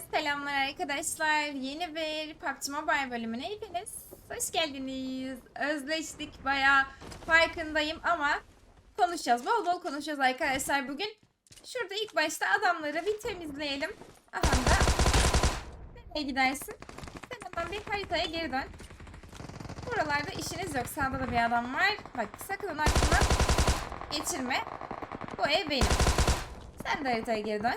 Selamlar arkadaşlar. Yeni bir PUBG Mobile bölümüne hepiniz hoş geldiniz. Özleştik bayağı farkındayım ama konuşacağız. Bol bol konuşacağız arkadaşlar bugün. Şurada ilk başta adamları bir temizleyelim. Aha da nereye gidersin? Sen hemen bir haritaya geri dön. Buralarda işiniz yok. Sağda da bir adam var. Bak sakın onu aklına geçirme. Bu ev benim. Sen de haritaya geri dön.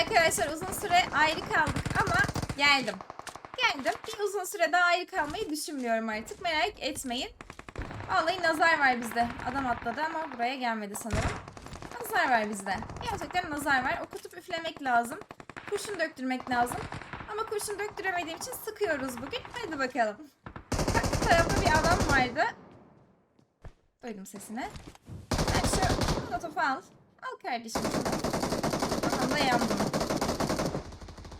Arkadaşlar uzun süre ayrı kaldık ama geldim. Geldim. Bir uzun süre daha ayrı kalmayı düşünmüyorum artık. Merak etmeyin. Vallahi nazar var bizde. Adam atladı ama buraya gelmedi sanırım. Nazar var bizde. Gerçekten nazar var. Okutup üflemek lazım. Kurşun döktürmek lazım. Ama kurşun döktüremediğim için sıkıyoruz bugün. Hadi bakalım. Bak tarafta bir adam vardı. Duydum sesini. Sen şu notofu al. Al kardeşim. Da yandım.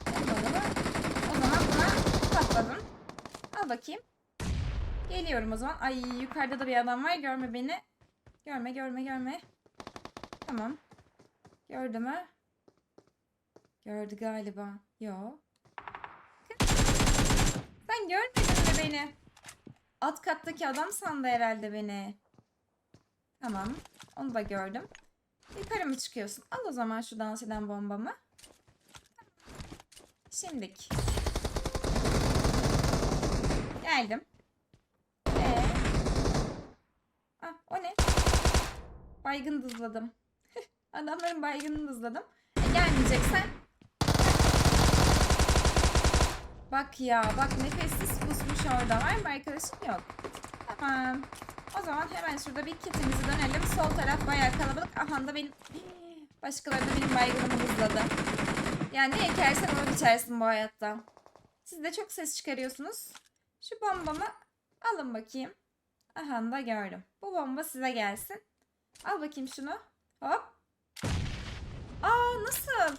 Olmadı mı? O zaman buna patladım. Al bakayım. Geliyorum o zaman. Ay yukarıda da bir adam var. Görme beni. Görme görme görme. Tamam. Gördü mü? Gördü galiba. Yo. Sen görmedin mi beni? Alt kattaki adam sandı herhalde beni. Tamam. Onu da gördüm. Yukarı mı çıkıyorsun? Al o zaman şu dans eden bombamı. Şimdik. Geldim. Ee? Ah o ne? Baygın dızladım. Adamların baygınını dızladım. E, gelmeyeceksen. Bak ya bak nefessiz pusmuş orada. Var mı arkadaşın? Yok. Tamam. O zaman hemen şurada bir kitimizi dönelim. Sol taraf bayağı kalabalık. Aha da benim... Başkaları da benim baygınımı hızladı. Yani ne ekersen onu biçersin bu hayatta. Siz de çok ses çıkarıyorsunuz. Şu bombamı alın bakayım. Aha da gördüm. Bu bomba size gelsin. Al bakayım şunu. Hop. Aa nasıl?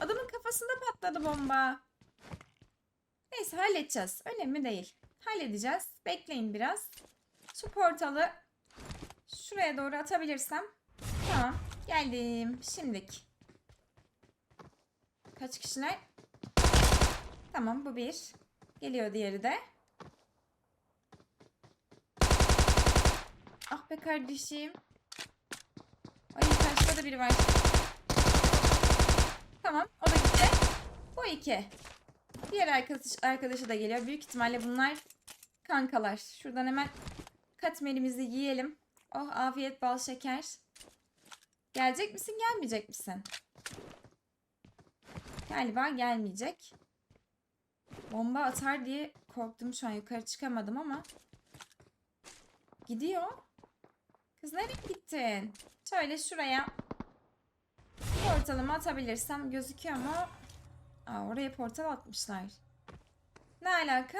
Adamın kafasında patladı bomba. Neyse halledeceğiz. Önemli değil. Halledeceğiz. Bekleyin biraz. Şu portalı şuraya doğru atabilirsem. Tamam. Geldim. Şimdik. Kaç kişiler? Tamam bu bir. Geliyor diğeri de. Ah be kardeşim. Ay karşıda da biri var. Tamam o da gitti. Bu iki. Diğer arkadaş, arkadaşı da geliyor. Büyük ihtimalle bunlar kankalar. Şuradan hemen katmerimizi yiyelim. Oh afiyet bal şeker. Gelecek misin gelmeyecek misin? Galiba gelmeyecek. Bomba atar diye korktum şu an yukarı çıkamadım ama. Gidiyor. Kız nereye gittin? Şöyle şuraya portalımı atabilirsem gözüküyor mu? Aa, oraya portal atmışlar. Ne alaka?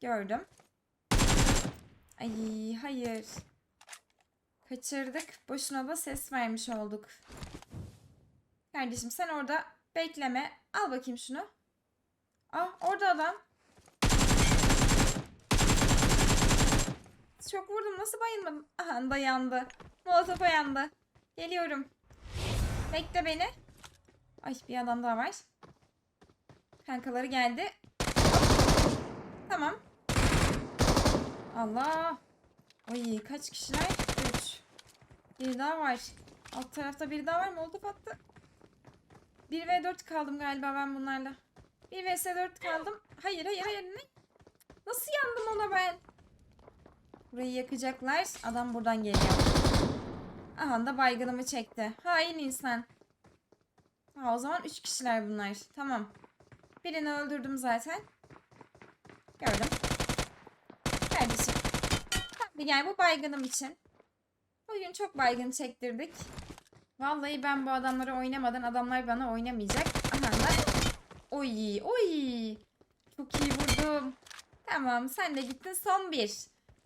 Gördüm. Ay hayır. Kaçırdık. Boşuna da ses vermiş olduk. Kardeşim sen orada bekleme. Al bakayım şunu. Ah orada adam. Çok vurdum. Nasıl bayılmadım? Aha da yandı. Molotofa yandı. Geliyorum. Bekle beni. Ay bir adam daha var. Kankaları geldi. Tamam. Allah. Oy kaç kişiler? 3. Bir daha var. Alt tarafta biri daha var mı? Oldu attı. 1 v 4 kaldım galiba ben bunlarla. 1 vs 4 kaldım. Hayır hayır hayır. Ne? Nasıl yandım ona ben? Burayı yakacaklar. Adam buradan geliyor. Aha da baygınımı çekti. Hain insan. Ha, o zaman 3 kişiler bunlar. Tamam. Birini öldürdüm zaten. Gördüm. Gel bu baygınım için. Bugün çok baygın çektirdik. Vallahi ben bu adamları oynamadan adamlar bana oynamayacak. Aha da. Oy oy. Çok iyi vurdum. Tamam sen de gittin son bir.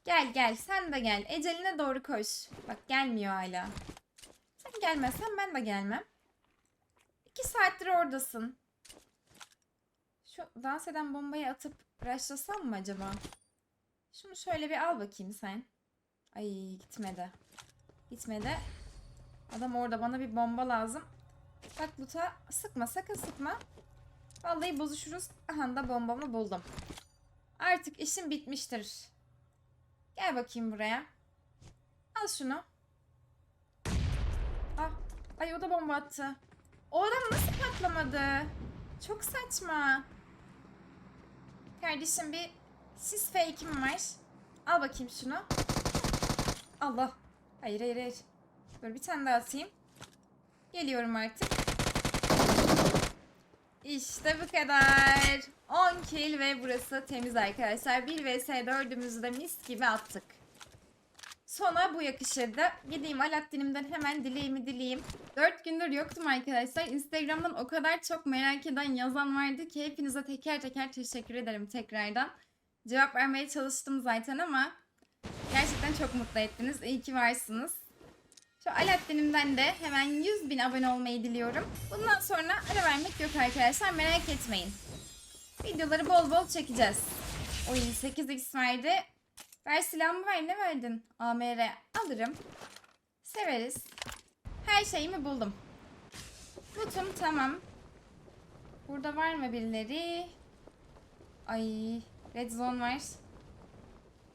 Gel gel sen de gel. Eceline doğru koş. Bak gelmiyor hala. Sen gelmezsen ben de gelmem. İki saattir oradasın. Şu dans eden bombayı atıp rushlasam mı acaba? Şunu şöyle bir al bakayım sen. Ay gitmedi. Gitmedi. Adam orada bana bir bomba lazım. Bak Luta sıkma sakın sıkma. Vallahi bozuşuruz. Aha da bombamı buldum. Artık işim bitmiştir. Gel bakayım buraya. Al şunu. Ah, ay o da bomba attı. O adam nasıl patlamadı? Çok saçma. Kardeşim bir sis fake'im var. Al bakayım şunu. Allah. Hayır hayır hayır. Dur bir tane daha atayım. Geliyorum artık. İşte bu kadar. 10 kill ve burası temiz arkadaşlar. 1 vs 4'ümüzü de mis gibi attık. Sona bu yakışırdı. Gideyim Alaaddin'imden hemen dileğimi dileyeyim. 4 gündür yoktum arkadaşlar. Instagram'dan o kadar çok merak eden yazan vardı ki hepinize teker teker teşekkür ederim tekrardan. Cevap vermeye çalıştım zaten ama gerçekten çok mutlu ettiniz. İyi ki varsınız. Şu Alaaddin'imden de hemen 100 bin abone olmayı diliyorum. Bundan sonra ara vermek yok arkadaşlar merak etmeyin. Videoları bol bol çekeceğiz. Oy 8x verdi. Ver silahımı ver ne verdin? AMR alırım. Severiz. Her şeyimi buldum. Lootum tamam. Burada var mı birileri? Ay red zone var.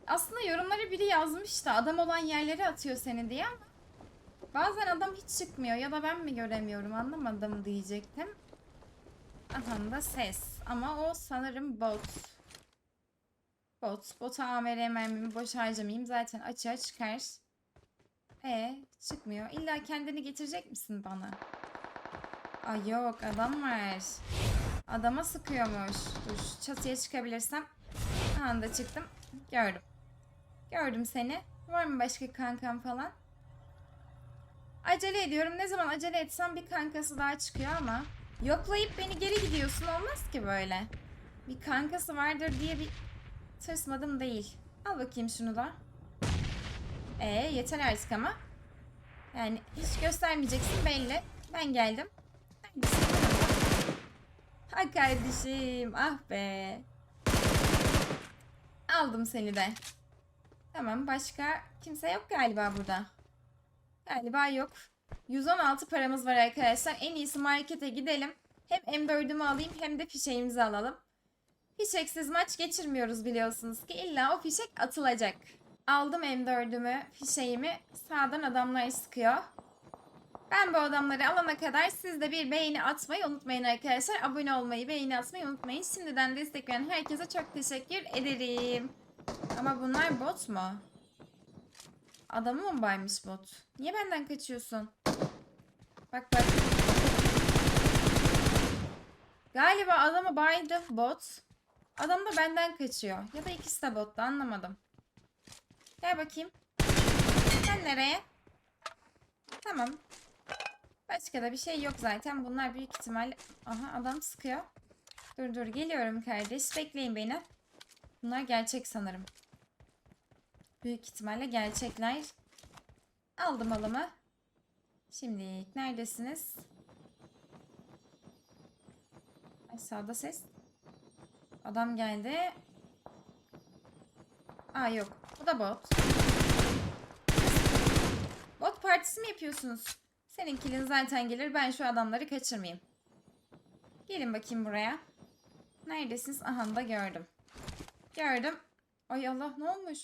Aslında yorumlara biri yazmış da adam olan yerlere atıyor seni diye ama bazen adam hiç çıkmıyor ya da ben mi göremiyorum anlamadım diyecektim. Aha da ses ama o sanırım bot. Bot. Bota AMR mermimi boş harcamayayım. Zaten açığa çıkar. E çıkmıyor. İlla kendini getirecek misin bana? Ay yok adam var. Adama sıkıyormuş. Dur çatıya çıkabilirsem. Anda çıktım. Gördüm. Gördüm seni. Var mı başka kankam falan? Acele ediyorum. Ne zaman acele etsem bir kankası daha çıkıyor ama. Yoklayıp beni geri gidiyorsun. Olmaz ki böyle. Bir kankası vardır diye bir tırsmadım değil. Al bakayım şunu da. Ee yeter artık ama. Yani hiç göstermeyeceksin belli. Ben geldim. Ha kardeşim ah be. Aldım seni de. Tamam başka kimse yok galiba burada. Galiba yok. 116 paramız var arkadaşlar. En iyisi markete gidelim. Hem M4'ümü alayım hem de fişeğimizi alalım. Fişeksiz maç geçirmiyoruz biliyorsunuz ki illa o fişek atılacak. Aldım M4'ümü, fişeğimi. Sağdan adamlar sıkıyor. Ben bu adamları alana kadar siz de bir beğeni atmayı unutmayın arkadaşlar. Abone olmayı, beğeni atmayı unutmayın. Şimdiden destek veren herkese çok teşekkür ederim. Ama bunlar bot mu? Adamı mı baymış bot? Niye benden kaçıyorsun? Bak bak. Galiba adamı baydı bot. Adam da benden kaçıyor. Ya da ikisi de botta anlamadım. Gel bakayım. Sen nereye? Tamam. Başka da bir şey yok zaten. Bunlar büyük ihtimal... Aha adam sıkıyor. Dur dur geliyorum kardeş. Bekleyin beni. Bunlar gerçek sanırım. Büyük ihtimalle gerçekler. Aldım alımı. Şimdi neredesiniz? Aşağıda ses. Adam geldi. Aa yok. Bu da bot. Bot partisi mi yapıyorsunuz? Senin kilin zaten gelir. Ben şu adamları kaçırmayayım. Gelin bakayım buraya. Neredesiniz? Aha da gördüm. Gördüm. Ay Allah ne olmuş?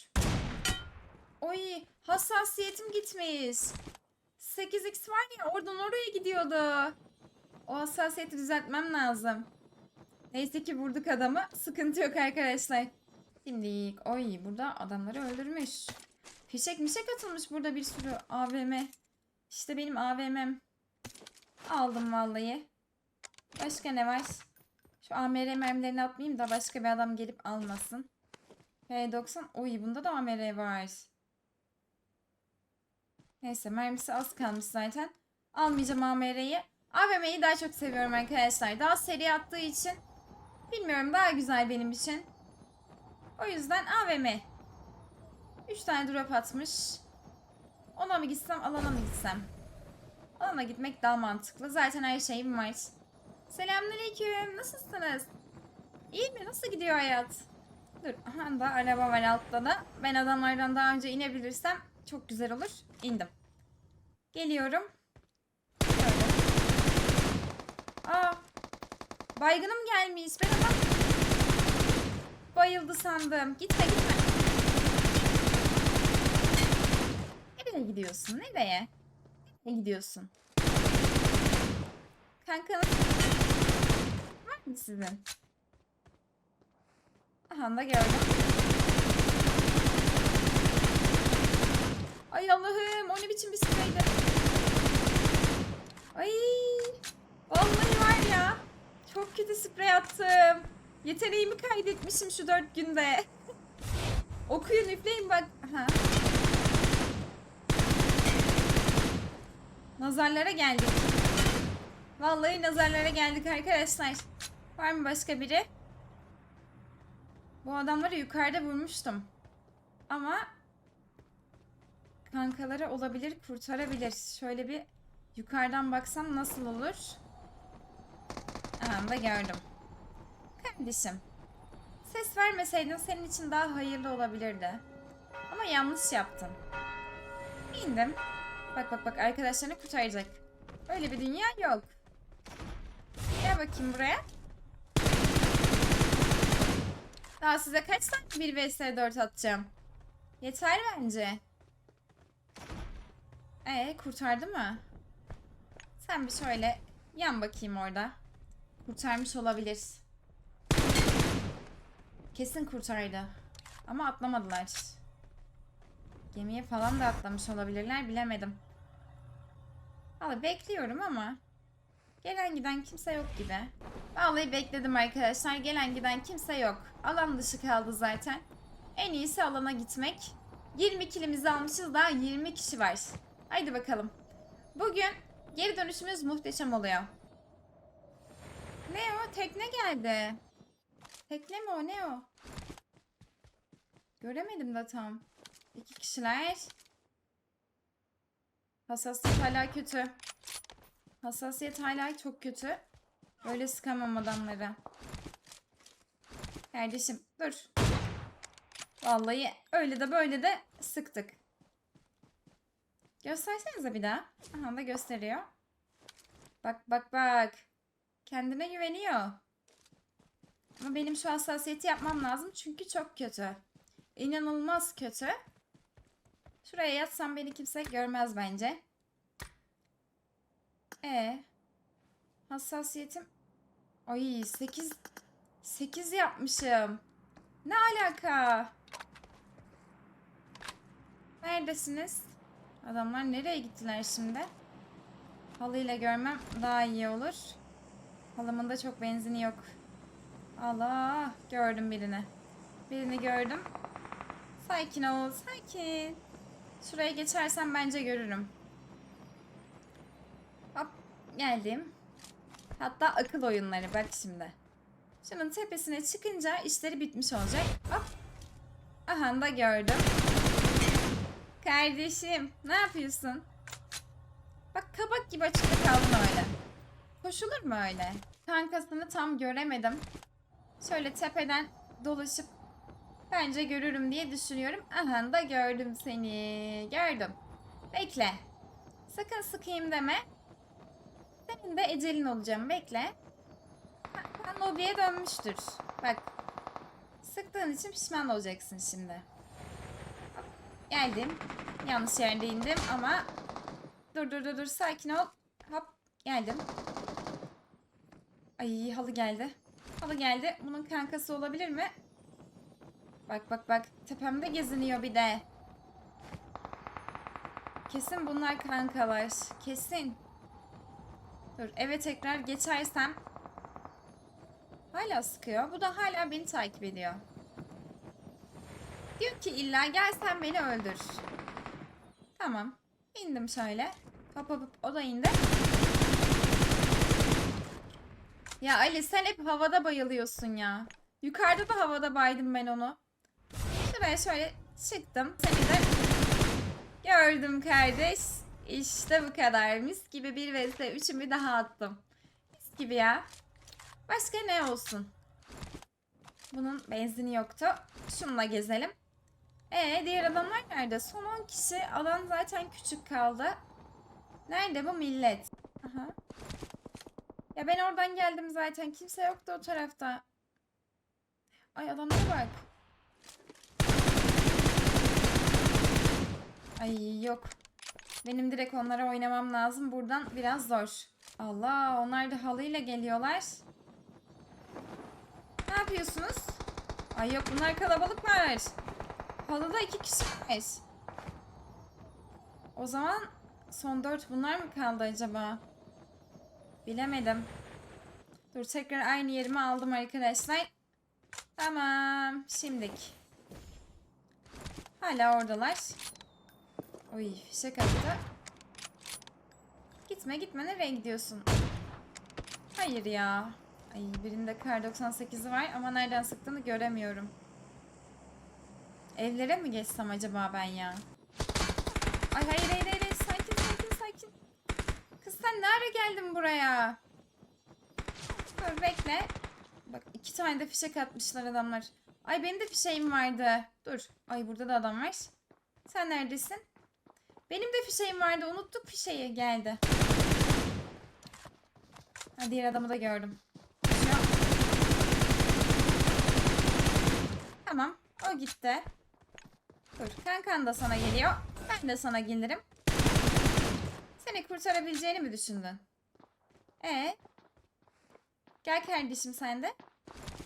Oy hassasiyetim gitmiş. 8x var ya oradan oraya gidiyordu. O hassasiyeti düzeltmem lazım. Neyse ki vurduk adamı. Sıkıntı yok arkadaşlar. Şimdi oy burada adamları öldürmüş. Fişek mişek atılmış burada bir sürü AVM. İşte benim AVM'm. Aldım vallahi. Başka ne var? Şu AMR mermilerini atmayayım da başka bir adam gelip almasın. P90. Oy bunda da AMR var. Neyse mermisi az kalmış zaten. Almayacağım AMR'yi. AVM'yi daha çok seviyorum arkadaşlar. Daha seri attığı için bilmiyorum daha güzel benim için. O yüzden AVM. 3 tane drop atmış. Ona mı gitsem alana mı gitsem? Alana gitmek daha mantıklı. Zaten her şeyim var. Selamünaleyküm. Nasılsınız? İyi mi? Nasıl gidiyor hayat? Dur. Aha da araba var altta da. Ben adamlardan daha önce inebilirsem çok güzel olur. İndim. Geliyorum. Şöyle. Aa. Baygınım gelmiş. Ben ama bayıldı sandım. Gitme gitme. Nereye gidiyorsun? Nereye? Nereye gidiyorsun? Kankanız var mı sizin? Aha da gördüm. Ay Allah'ım o ne biçim bir spreydi. Ay vallahi var ya çok kötü sprey attım. Yeteneğimi kaydetmişim şu dört günde. Okuyun üfleyin bak. Aha. Nazarlara geldik. Vallahi nazarlara geldik arkadaşlar. Var mı başka biri? Bu adamları yukarıda vurmuştum. Ama kankaları olabilir, kurtarabilir. Şöyle bir yukarıdan baksam nasıl olur? Aha gördüm. Kardeşim. Ses vermeseydin senin için daha hayırlı olabilirdi. Ama yanlış yaptın. İndim. Bak bak bak arkadaşlarını kurtaracak. Öyle bir dünya yok. Gel bakayım buraya. Daha size kaç tane 1 vs 4 atacağım? Yeter bence. Ee kurtardı mı? Sen bir şöyle yan bakayım orada. Kurtarmış olabilir. Kesin kurtardı. Ama atlamadılar. Gemiye falan da atlamış olabilirler bilemedim. Vallahi bekliyorum ama gelen giden kimse yok gibi. Vallahi bekledim arkadaşlar. Gelen giden kimse yok. Alan dışı kaldı zaten. En iyisi alana gitmek. 20 kilimizi almışız daha 20 kişi var. Haydi bakalım. Bugün geri dönüşümüz muhteşem oluyor. Ne o? Tekne geldi. Tekne mi o? Ne o? Göremedim de tam. İki kişiler. Hassasiyet hala kötü. Hassasiyet hala çok kötü. Böyle sıkamam adamları. Kardeşim dur. Vallahi öyle de böyle de sıktık. Göstersenize bir daha. Aha da gösteriyor. Bak bak bak. Kendine güveniyor. Ama benim şu hassasiyeti yapmam lazım çünkü çok kötü. İnanılmaz kötü. Şuraya yatsam beni kimse görmez bence. E hassasiyetim Ay 8 8 yapmışım. Ne alaka? Neredesiniz? Adamlar nereye gittiler şimdi? Halıyla görmem daha iyi olur. Halımın da çok benzini yok. Allah gördüm birini. Birini gördüm. Sakin ol sakin. Şuraya geçersem bence görürüm. Hop geldim. Hatta akıl oyunları bak şimdi. Şunun tepesine çıkınca işleri bitmiş olacak. Hop. Aha da gördüm. Kardeşim ne yapıyorsun? Bak kabak gibi açıkta kaldın öyle. Koşulur mu öyle? Kankasını tam göremedim. Şöyle tepeden dolaşıp bence görürüm diye düşünüyorum. Aha da gördüm seni. Gördüm. Bekle. Sakın sıkayım deme. Senin de ecelin olacağım. Bekle. Ben lobiye dönmüştür. Bak. Sıktığın için pişman olacaksın şimdi. Geldim. Yanlış yerde indim ama dur dur dur dur sakin ol. Hop geldim. Ay halı geldi. Halı geldi. Bunun kankası olabilir mi? Bak bak bak. Tepemde geziniyor bir de. Kesin bunlar kankalar. Kesin. Dur eve tekrar geçersem. Hala sıkıyor. Bu da hala beni takip ediyor. Diyor ki illa gel sen beni öldür. Tamam. İndim şöyle. Hop hop hop o da indi. Ya Ali sen hep havada bayılıyorsun ya. Yukarıda da havada baydım ben onu. Şuraya şöyle çıktım. Seni de gördüm kardeş. İşte bu kadar. Mis gibi bir vs 3'ümü daha attım. Mis gibi ya. Başka ne olsun? Bunun benzini yoktu. Şununla gezelim. Ee diğer adamlar nerede? Son 10 kişi. Alan zaten küçük kaldı. Nerede bu millet? Aha. Ya ben oradan geldim zaten. Kimse yoktu o tarafta. Ay adamlara bak. Ay yok. Benim direkt onlara oynamam lazım. Buradan biraz zor. Allah onlar da halıyla geliyorlar. Ne yapıyorsunuz? Ay yok bunlar kalabalıklar. Halıda iki kişi var. O zaman son dört bunlar mı kaldı acaba? Bilemedim. Dur tekrar aynı yerime aldım arkadaşlar. Tamam. Şimdik. Hala oradalar. Oy fişek attı. Gitme gitme nereye gidiyorsun? Hayır ya. Ay birinde kar 98'i var ama nereden sıktığını göremiyorum. Evlere mi geçsem acaba ben ya? Ay hayır hayır hayır, sakin sakin sakin. Kız sen nerede geldin buraya? Dur bekle. Bak iki tane de fişek atmışlar adamlar. Ay benim de fişeğim vardı. Dur. Ay burada da adam var. Sen neredesin? Benim de fişeğim vardı. Unuttuk fişeği. Geldi. Ha, diğer adamı da gördüm. Tamam. O gitti. Dur. Kankan da sana geliyor. Ben de sana gelirim. Seni kurtarabileceğini mi düşündün? E Gel kardeşim sen de.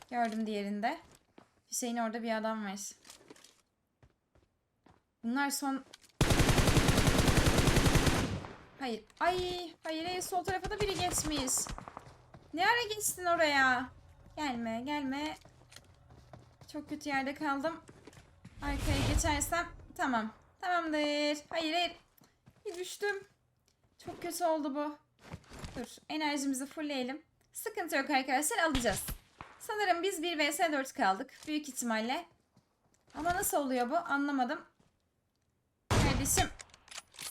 Gördüm diğerinde. Hüseyin orada bir adam var. Bunlar son... Hayır. Ay, hayır, hayır. Sol tarafa da biri geçmiş. Ne ara geçtin oraya? Gelme, gelme. Çok kötü yerde kaldım. Arkaya geçersem tamam. Tamamdır. Hayır, hayır. Bir düştüm. Çok kötü oldu bu. Dur, enerjimizi fullleyelim. Sıkıntı yok arkadaşlar, alacağız. Sanırım biz 1 vs 4 kaldık. Büyük ihtimalle. Ama nasıl oluyor bu? Anlamadım. Kardeşim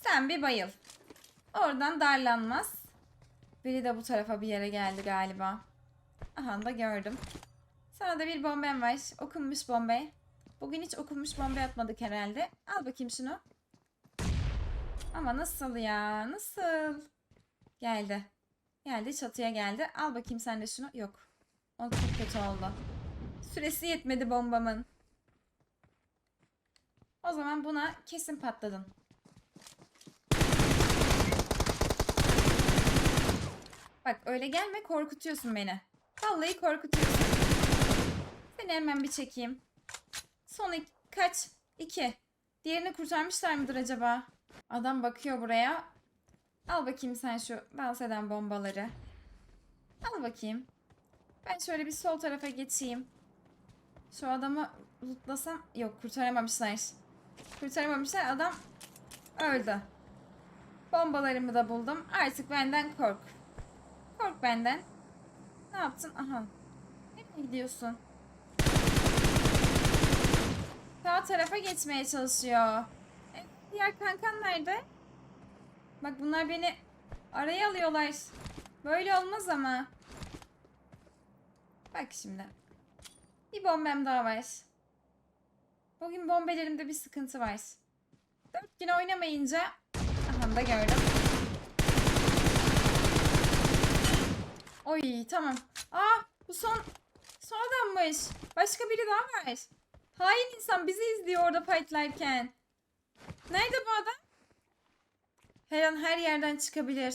sen bir bayıl. Oradan darlanmaz. Biri de bu tarafa bir yere geldi galiba. Aha da gördüm. Sana da bir bombem var. Okunmuş bombe. Bugün hiç okunmuş bombe atmadık herhalde. Al bakayım şunu. Ama nasıl ya? Nasıl? Geldi. Geldi çatıya geldi. Al bakayım sen de şunu. Yok. O çok kötü oldu. Süresi yetmedi bombamın. O zaman buna kesin patladın. Bak öyle gelme korkutuyorsun beni. Vallahi korkutuyorsun. Seni hemen bir çekeyim. Son iki, kaç? İki. Diğerini kurtarmışlar mıdır acaba? Adam bakıyor buraya. Al bakayım sen şu dans eden bombaları. Al bakayım. Ben şöyle bir sol tarafa geçeyim. Şu adamı lootlasam... Yok kurtaramamışlar. Kurtaramamışlar. Adam öldü. Bombalarımı da buldum. Artık benden kork. Kork benden. Ne yaptın? Aha. Nereye gidiyorsun? Sağ tarafa geçmeye çalışıyor. E, diğer kankan nerede? Bak bunlar beni araya alıyorlar. Böyle olmaz ama. Bak şimdi. Bir bombem daha var. Bugün bombelerimde bir sıkıntı var. Dört gün oynamayınca aha da gördüm. Oy tamam. Aa bu son son adammış. Başka biri daha var. Hain insan bizi izliyor orada fightlarken. Nerede bu adam? Her an her yerden çıkabilir.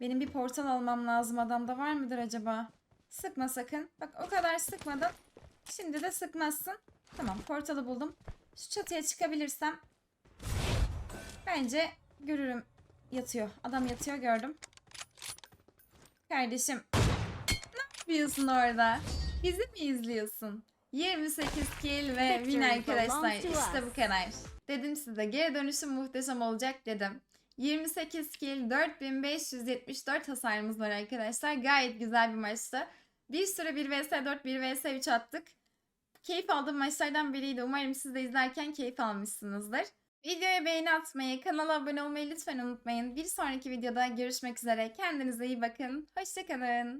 Benim bir portal almam lazım. Adamda var mıdır acaba? Sıkma sakın. Bak o kadar sıkmadım. Şimdi de sıkmazsın. Tamam portalı buldum. Şu çatıya çıkabilirsem bence görürüm. Yatıyor. Adam yatıyor gördüm. Kardeşim yapıyorsun orada? Bizi mi izliyorsun? 28 kill ve win arkadaşlar. İşte bu kadar. Dedim size geri dönüşüm muhteşem olacak dedim. 28 kill 4574 hasarımız var arkadaşlar. Gayet güzel bir maçtı. Bir sürü 1 vs 4 1 vs 3 attık. Keyif aldığım maçlardan biriydi. Umarım siz de izlerken keyif almışsınızdır. Videoya beğeni atmayı, kanala abone olmayı lütfen unutmayın. Bir sonraki videoda görüşmek üzere. Kendinize iyi bakın. Hoşçakalın.